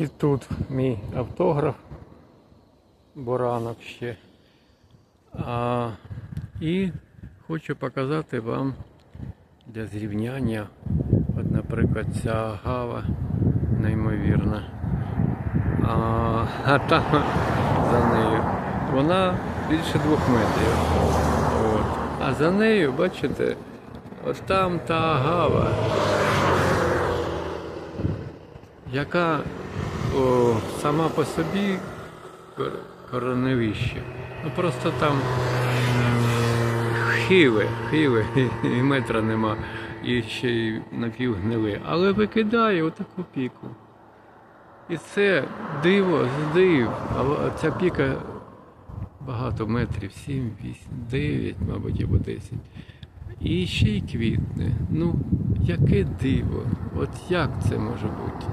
І тут мій автограф, Боранок ще. А, і хочу показати вам для зрівняння. От, наприклад, ця агава неймовірна. А, а там за нею вона більше двох метрів. От. А за нею, бачите, от там та агава, яка о, сама по собі кор- Ну просто там хиле, хиле, і метра нема, і ще й напівгнили. Але викидає отаку піку. І це диво з див. А ця піка багато метрів, 7, 8, 9, мабуть, або 10. І ще й квітне. Ну, яке диво. От як це може бути?